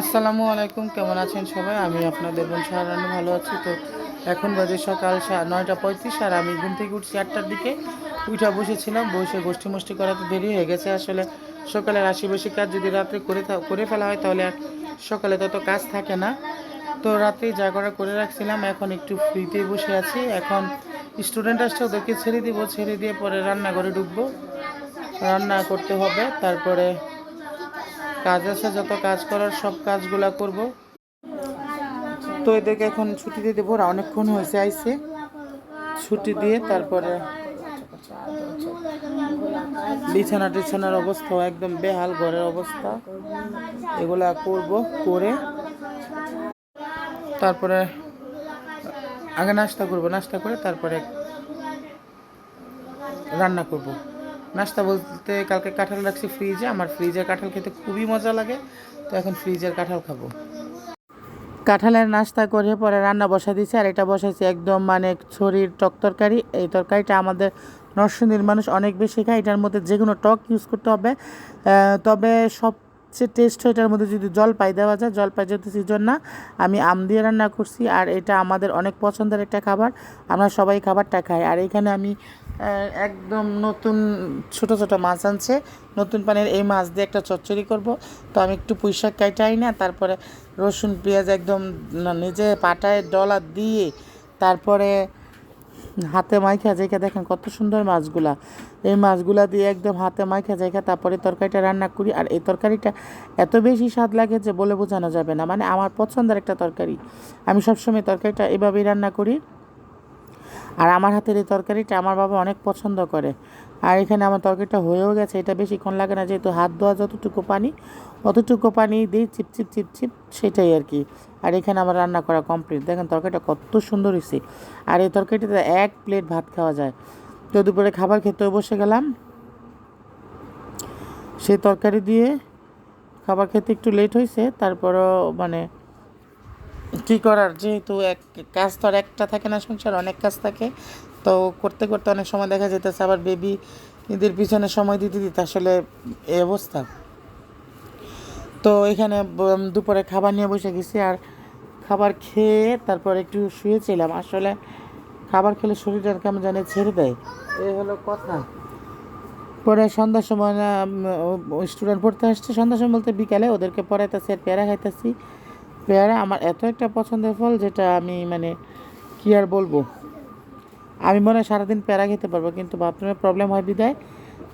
আসসালামু আলাইকুম, কেমন আছেন সবাই? আমি আপনাদের বোন সাহারানি ভালো আছি। তো এখন বাজে সকাল নয়টা পঁয়ত্রিশ, আর আমি ঘুম থেকে উঠছি আটটার দিকে। উঠা বসেছিলাম, বসে গোষ্ঠী মোষ্ঠী করাতে দেরি হয়ে গেছে। আসলে সকালের আশি বেশি কাজ যদি রাত্রে করে করে ফেলা হয়, তাহলে আর সকালে তত কাজ থাকে না। তো রাত্রে যা করা করে রাখছিলাম, এখন একটু ফ্রিতে বসে আছি। এখন স্টুডেন্ট আসছে, ওদেরকে ছেড়ে দিব, ছেড়ে দিয়ে পরে রান্নাঘরে ঢুকবো। রান্না করতে হবে, তারপরে কাজ আছে, যত কাজ করার সব কাজগুলা করব। তো এদেরকে এখন ছুটি দিয়ে দেবো, ওরা অনেকক্ষণ হয়েছে আইসে ছুটি দিয়ে তারপরে বিছানা টিছানার অবস্থা একদম বেহাল, ঘরের অবস্থা। এগুলা করব, করে তারপরে আগে নাস্তা করব, নাস্তা করে তারপরে রান্না করব। নাস্তা বলতে কালকে কাঁঠাল রাখছি ফ্রিজে আমার ফ্রিজের কাঁঠাল খেতে খুবই মজা লাগে। তো এখন ফ্রিজের কাঁঠাল খাব। কাঁঠালের নাস্তা করে পরে রান্না বসা দিয়েছি, আর এটা বসাইছি একদম মানে ছড়ির টক তরকারি। এই তরকারিটা আমাদের নরসিংদীর মানুষ অনেক বেশি খায়, এটার মধ্যে যে কোনো টক ইউজ করতে হবে। তবে সবচেয়ে টেস্ট হয় এটার মধ্যে যদি জলপাই দেওয়া যায়, জলপাই যেহেতু সিজন না, আমি আম দিয়ে রান্না করছি, আর এটা আমাদের অনেক পছন্দের একটা খাবার। আমরা সবাই খাবারটা খাই, আর এখানে আমি একদম নতুন, ছোট ছোট মাছ আনছে। নতুন পানির এই মাছ দিয়ে একটা চচ্চড়ি করব। তো আমি একটু পুঁইশাক কাইটাই না, তারপরে রসুন, পেঁয়াজ একদম নিজে পাটায় ডলা দিয়ে তারপরে হাতে মাইখা জায়গা দেখেন কত সুন্দর মাছগুলা। এই মাছগুলা দিয়ে একদম হাতে মাইখা জায়গা, তারপরে তরকারিটা রান্না করি। আর এই তরকারিটা এত বেশি স্বাদ লাগে যে বলে বোঝানো যাবে না। মানে আমার পছন্দের একটা তরকারি। আমি সবসময় তরকারিটা এভাবেই রান্না করি। আর আমার হাতের এই তরকারিটা আমার বাবা অনেক পছন্দ করে। আর এখানে আমার তরকারিটা হয়েও গেছে, এটা বেশিক্ষণ লাগে না, যেহেতু হাত ধোয়া যতটুকু পানি, অতটুকু পানি দিই চিপ চিপ চিপ চিপ, সেটাই আর কি। আর এখানে আমার রান্না করা কমপ্লিট দেখেন তরকারিটা কত সুন্দর হয়েছে। আর এই তরকারিটাতে এক প্লেট ভাত খাওয়া যায়। তো দুপুরে খাবার খেতেও বসে গেলাম। সেই তরকারি দিয়ে খাবার খেতে একটু লেট হয়েছে, তারপরও মানে কী করার? যেহেতু এক কাজ তো আর একটা থাকে না, সংসার অনেক কাজ থাকে। তো করতে করতে অনেক সময় দেখা যেতেছে আবার বেবি এদের পিছনে সময় দিতে দিতে আসলে এই অবস্থা। তো এখানে দুপুরে খাবার নিয়ে বসে গেছি আর খাবার খেয়ে তারপর একটু শুয়েছিলাম। আসলে খাবার খেলে শরীরটা কেমন জানে ছেড়ে দেয়। এই হলো কথা। পরে সন্ধ্যার সময় স্টুডেন্ট পড়তে আসছে। সন্ধ্যার সময় বলতে বিকালে ওদেরকে পড়াইতেছি, আর পেয়ারা খাইতেছি। পেয়ারা আমার এত একটা পছন্দের ফল যেটা আমি মানে কি আর বলব? আমি মনে হয় সারাদিন পেয়ারা খেতে পারব, কিন্তু বাথরুমের প্রবলেম হয় বিদায়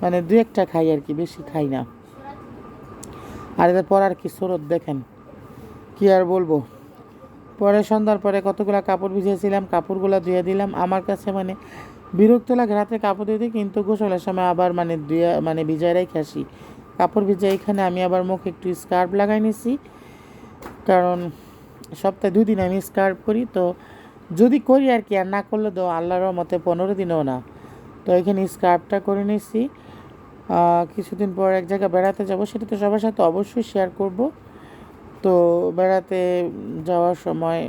মানে দু একটা খাই আর কি, বেশি খাই না। আর এদের পর আর কি স্রোত দেখেন, কি আর বলব? পরে সন্ধ্যার পরে কতগুলো কাপড় ভিজিয়েছিলাম, কাপড়গুলো ধুয়ে দিলাম। আমার কাছে মানে বিরক্ত লাগে রাতে কাপড় ধুয়ে দিই, কিন্তু গোসলের সময় আবার মানে ধুয়ে মানে ভিজায় রেখে আসি। কাপড় ভিজে এখানে আমি আবার মুখে একটু স্কার্ফ লাগাই নিছি। কারণ সপ্তাহে দুই দিন আমি স্কার্ফ করি তো যদি করি আর কি আর না করলে তো আল্লাহর মতে পনেরো দিনও না। তো এখানে স্কার্ফটা করে আহ, কিছুদিন পর এক জায়গায় বেড়াতে যাব সেটা তো সবার সাথে অবশ্যই শেয়ার করব। তো বেড়াতে যাওয়ার সময়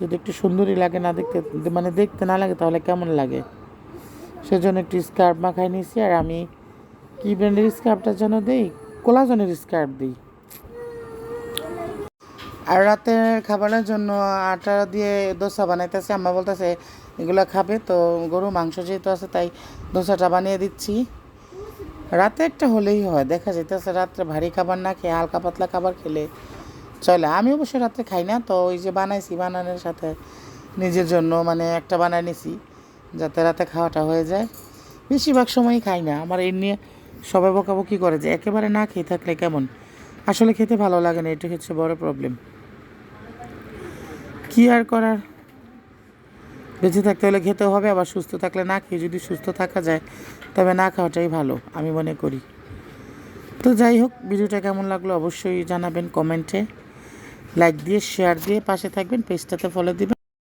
যদি একটু সুন্দরী লাগে না দেখতে মানে দেখতে না লাগে তাহলে কেমন লাগে? সেজন্য একটু স্কার্ফ মাখাই নিয়েছি। আর আমি কি ব্র্যান্ডের স্কার্ফটার যেন দিই? কোলাজনের স্কার্ফ দিই। আর রাতে খাবারের জন্য আটা দিয়ে দোসা বানাইতেছে, আম্মা বলতেছে, এগুলো খাবে তো, গরু, মাংস যেহেতু আছে, তাই দোসাটা বানিয়ে দিচ্ছি। রাতে একটা হলেই হয়, দেখা যেতেছে রাত্রে ভারী খাবার না খেয়ে হালকা পাতলা খাবার খেলে চলে। আমি অবশ্য রাত্রে খাই না, তো ওই যে বানাইছি, বানানোর সাথে নিজের জন্য মানে একটা বানাই নিছি, যাতে রাতে খাওয়াটা হয়ে যায়। বেশিরভাগ সময়ই খাই না, আমার এই নিয়ে সবাই বকাবকি করে যে, একেবারে না খেয়ে থাকলে কেমন? আসলে খেতে ভালো লাগে না, এটা হচ্ছে বড় প্রবলেম কি আর করার? বেঁচে থাকতে হলে খেতে হবে, আবার সুস্থ থাকলে না খেয়ে যদি সুস্থ থাকা যায়, তবে না খাওয়াটাই ভালো, আমি মনে করি। তো যাই হোক, ভিডিওটা কেমন লাগল অবশ্যই জানাবেন কমেন্টে। লাইক দিয়ে, শেয়ার দিয়ে পাশে থাকবেন, পেজটাতে ফলো দিবেন।